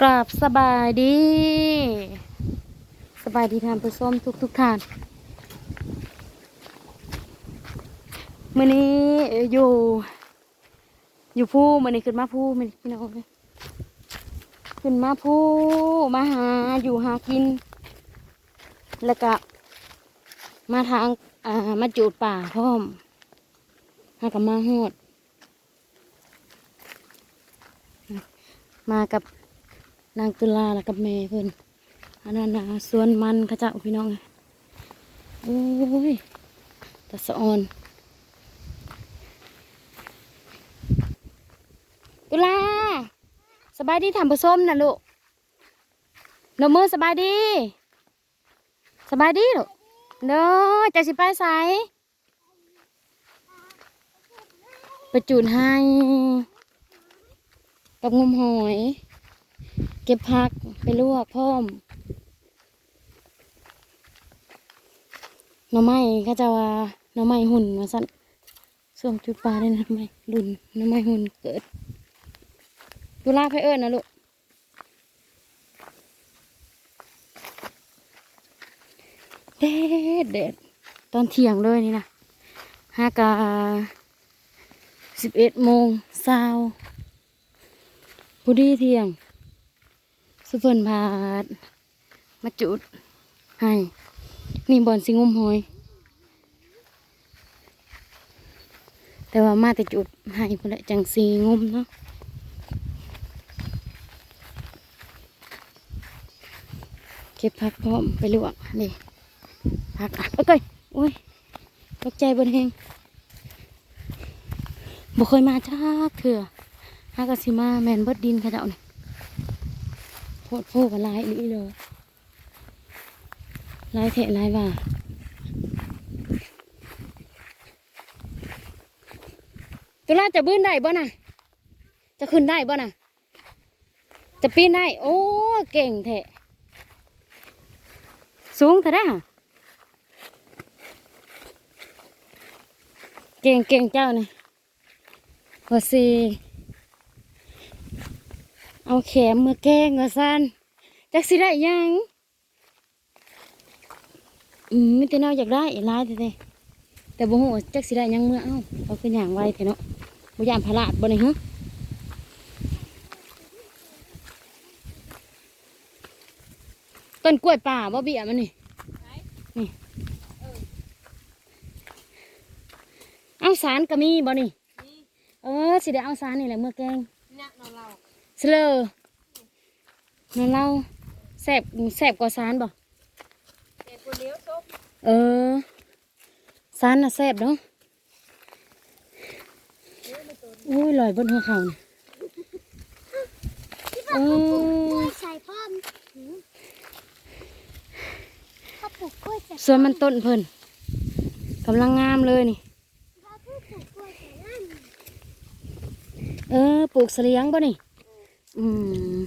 กราบสบายดี สบายดีทานผู้ชมทุกทุกท่านมื่อนี้อยู่ อยู่ผู้มื่อนี้ขึ้นมาผู้มื่อนี้พี่น้องขึ้นมาผู้มาหาอยู่หากิน แล้วก็มาทางอ่ามาจูดป่าพร้อมหากับมาโหดมากับ นางตุลาแล้วกับแม่เพิ่นอันนั้นนะสวนมันขจ้าพี่น้องโอ้ยตะสะออนตุลาสบายดีทำผสมนะลูกนมมือสบายดี สบายดีลูกเด้อจะสิไปใสไปจูดให้กับงมหอย เก็บผักไปลวกพร้อมหน่อไม้ก็จะว่าหน่อไม้หุ่นมาสั่นส่วงจุดปลาได้นะหน่อไม้รุ่นหน่อไม้หุ่นเกิดดูลากไปเอิญนะลูกเด็ดเด็ดตอนเที่ยงเลยนี่นะห้ากาสิบเอ็ดโมงเช้าพอดีเที่ยง สุเพิ่นพาดมาจุดให้นี่บอนสิงุมหอย แต่ว่ามาแต่จุดให้พุ่นละจังสีงุมเนาะเก็บผักพร้อมไปลวกนี่ผักอะเอ้ยโอ้ยตกใจบนเฮงบ่เคยมาจักเถื่อฮากาซิมาแมนเบิดดินขาเจ้านี่ ดโพกับลายอีหเลยลายเทะลายว่าตุลาจะบื้นได้บ่น่ะ จะขึ้นได้บ่น่ะ จะปีนได้ โอ้เก่งแท้สูงเท่าได้ห่ะเก่งเก่งเจ้านี่หัวซี เอาแขมมือแกงว่าซันจักสิได้ยังอืมมีแต่แนวอยากได้หลายแต่แต่แต่บ่ฮู้ว่าจักสิได้ยังเมื่อเอ้าเอาคือหยังไวแท้เนาะบ่ยานพลาดบ่นี่ฮะต้นกล้วยป่าบ่เบี้ยมันนี่นี่เอาสารก็มีบ่นี่เออสิได้เอาสารนี่แหละเมื่อแกง สเลอนั่นเราแสบแสบกว่าซานบ่เด็กเออซานน่ะแสบเนาะอุ้ยลอยบนหัวเขาเนี่ยเออใส่พ่อมเขาปลูกกล้วยส่วนมันต้นเพิ่นกำลังงามเลยนี่ เออปลูกเสลียงบ่นี่ อืม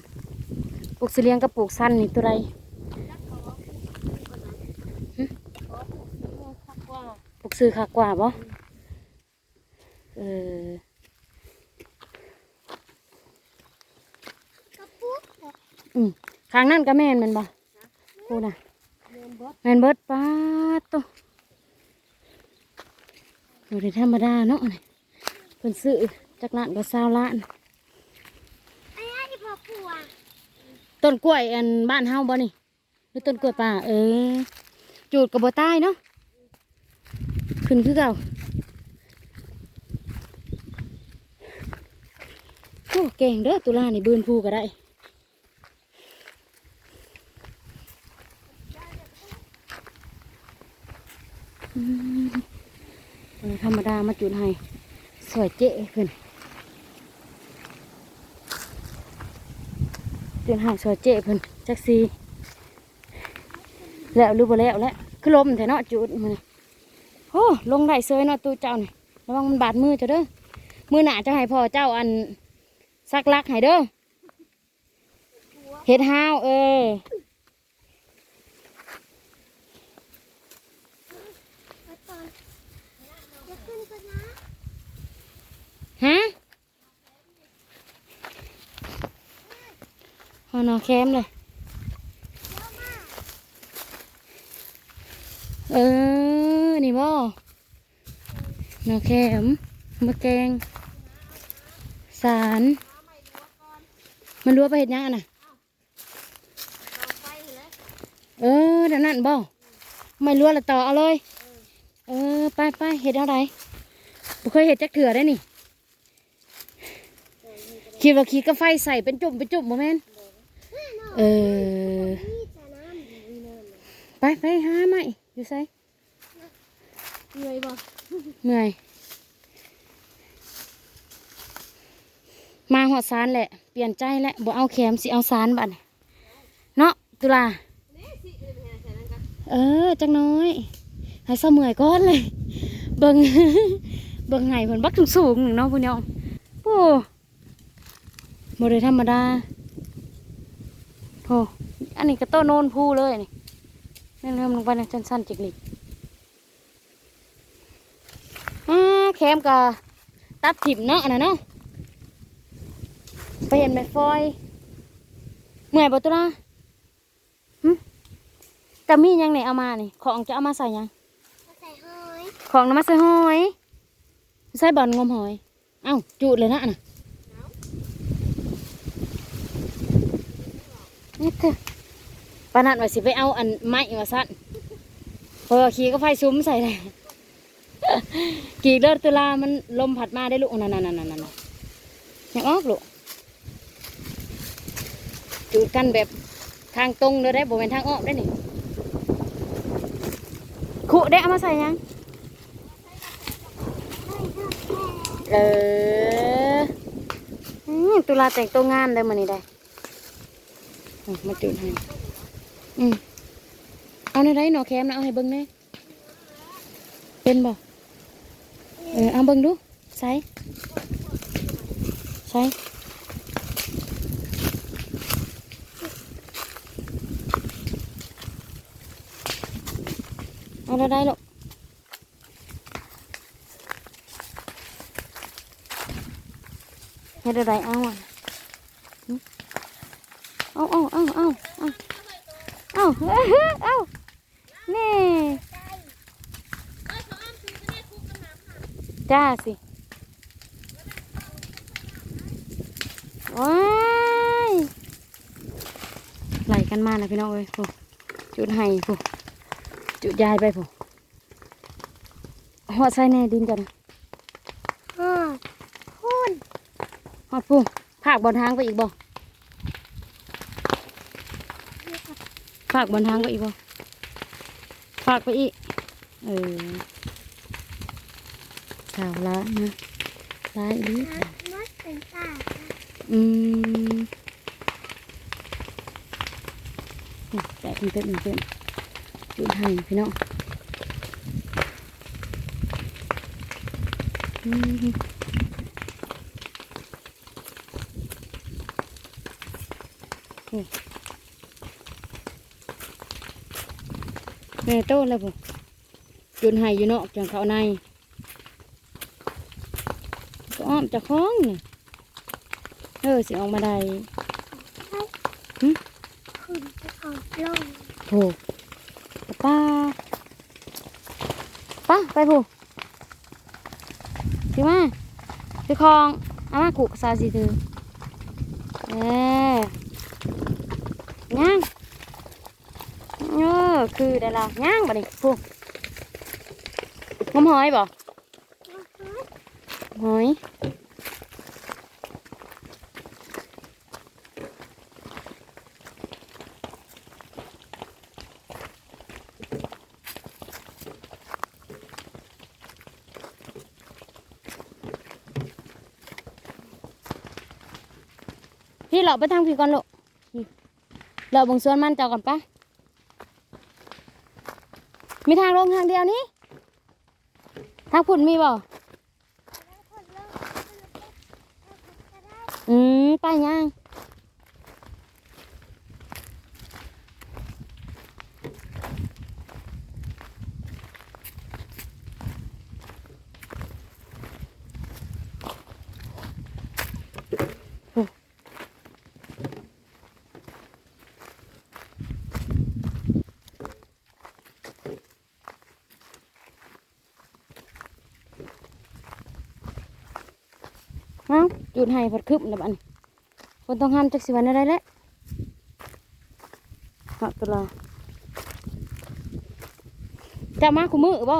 ปลูกเสลียงกับปลูกสั้นนี่ตัวใดแล้วเขาเอาปลูกกล้วยก่อนนะขอปลูกสีม่วงคักว่าปลูกซื้อขากว่าบ่เออกระปุกแบบอืมข้างนั่นก็แม่นแมันบ่พูดน่ะเรียนบดแมนเบิดป้าดโตอยู่ในธรรมดาเนาะนี่เพิ่นซื้อจากร้านก็ซาวล้าน ไอ้ย่าที่พอปลูกอะ ต้นกล้วยอันบ้านเฮาบ่นี่หรือต้นกล้วยป่าเออ จูดกับบ่ใต้เนาะขึ้นคือเก่าโอ้เก่งเด้อตุลานี่บืนภูก็ได้อืมเออธรรมดามาจุดให้สวยเจ๊ขึ้น เตือนหายซอยเจ๊เพิ่นจักซีแล้วรู้บ่แล้วแล้วคือลมแท้เนาะจุดมันนี่โอ้ลงได้เซยเนาะตูเจ้านี่ระวังมันบาดมือเจ้าเด้อมือหนาจะให้พ่อเจ้าอันซักลักให้เด้อเฮ็ดห้าวเออ ไว้ก่อนจะขึ้นก่อนนะ ฮะ เอานอแคมเลย เออ นี่บ่นอแคมมะแกง สาร มันรัวไปเห็ดยังอะน่ะ เออเดี๋ยวนั่นบ่ไม่รัวละต่อเอาเลย เออ ไปไปเห็ดอะไรบ่เคยเห็ดจักเถื่อได้นี่คิดว่าขี้กาไฟใส่เป็นจุ่มเป็นจุ่มบ่แม่น เออนี่จะน้ำดีเนินเลยไปไปหาใหม่อยู่ไสเหนื่อยบ่เมื่อย มาหอดซานแหละ เปลี่ยนใจแล้วบ่เอาแคมสิเอาซานบัดนี้เนาะตุลานี่สิอื่นแห่ใส่นั่นกันเออจังน้อยให้เสมื่อยก้อนเลย เบิ่งเบิ่งไห้เพิ่นบักสูงๆหนึ่งเนาะพุ่นเนาะโอ้บ่ได้ธรรมดา โธ่อันนี้ก็โตโนนพูเลยนี่นี่เริ่มลงไปนะจันสั้นจิกลิกอ่าแคมกะตัดถิ่มเนาะอันน่ะเนาะไปเห็นแม่ฟอยเมื่อยบ่ตุลาแต่มีหยังไหนเอามานี่ของจะเอามาใส่หยังเอาใส่หอยของนำมาใส่หอย ใส่บอลงมหอย เอ้าจูดเลยนะน่ะ นี่เถอะปานัดว่าสิไปเอาอันไม้มาสั่นพอขี่ก็ไฟซุ้มใส่เลยกี่เดือนตุลามันลมผัดมาได้ลูกนั่นนั่นนั่นนั่นยังออกลูกจูดกันแบบทางตรงเลยได้บ่เป็นทางออกได้นี่ขุได้เอามาใส่ยังเออตุลาแต่งตัวงามได้มานี่ได้ อืมมาจุดให้อืมเอาในไรหนอแคมนะเอาให้เบิ้งแหน่เป็นบ่เออเอาเบิ้งดูใส่ใส่เอาได้ได้หรอกเฮ็ดอะไรเอาอะหึ เอาเอาเอาเอาเอาเอาเอ้ยเอานี่จ้าสิว้ายไหลกันมาแล้วพี่น้องเอ้ยผู้จุดให้ผู้จุดยายไปผู้หัวใส่แน่ดินจ้ะนะอ่าคุณฮอดผู้ภาคบนทางไปอีกบ่าคบนทางไปอีกบ่ภาคไปอีก เออข่าวละนะร้ายอีมดเป็นตาอืมแตะเต็มเต็มเต็มจุดให้พี่น้องอืมนี่ แม่โตแล้วผมจุดให้อยู่เนาะจังเขาในก็อ้อมจะคล้องนี่เออสิออกมาได้คุณจะเอาลงโถูป้าป้าไปผูถือมาถือคลองเอามากุซาสิถือเออย่างเออ คือได้ละย่างบ่นี่ผูงมหอยบ่หอยพี่เราไปทางพี่ก่อนลูกนี่เราเบงส่วนมันเจ้าก่อนปะ มีทางลงทางเดียวนี้ ทางพุ่นมีบ่อืม ไปย่าง จุดให้พัดคึบนะบัดนคนต้องห้ามจักสิวันอะไรแล้วเหาะตัวละจะมาคุมือบ่มา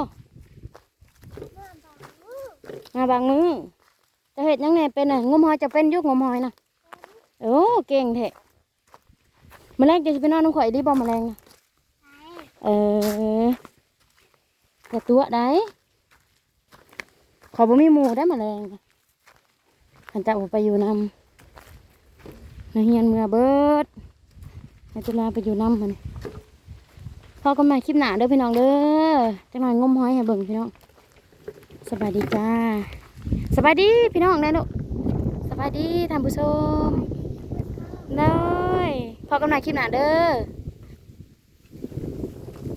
บางมือาบางมือจะเห็ดยังไงเป็นน่ะงมหอยจะเป็นยุกงมหอยนะโอ้เก่งแท้แมลงจะไปนอนน้องข่อยดีบ่แมลงนะเอออย่าตัวได้ขอบ่มีหมูได้แมลงนะ ขันจะเอาไปอยู่นำในเฮียนเมื่อเบิดให้ตุลาไปอยู่นำมันพอกันใหม่คลิปหนาเด้อพี่น้องเด้อจังหน่อยงมห้อยให้เบิ่งพี่น้องสบายดีจ้าสบายดีพี่น้องได้อลูกสบายดีท่านผู้ชมเลยพอกันหม่คลิปหนาเด้อ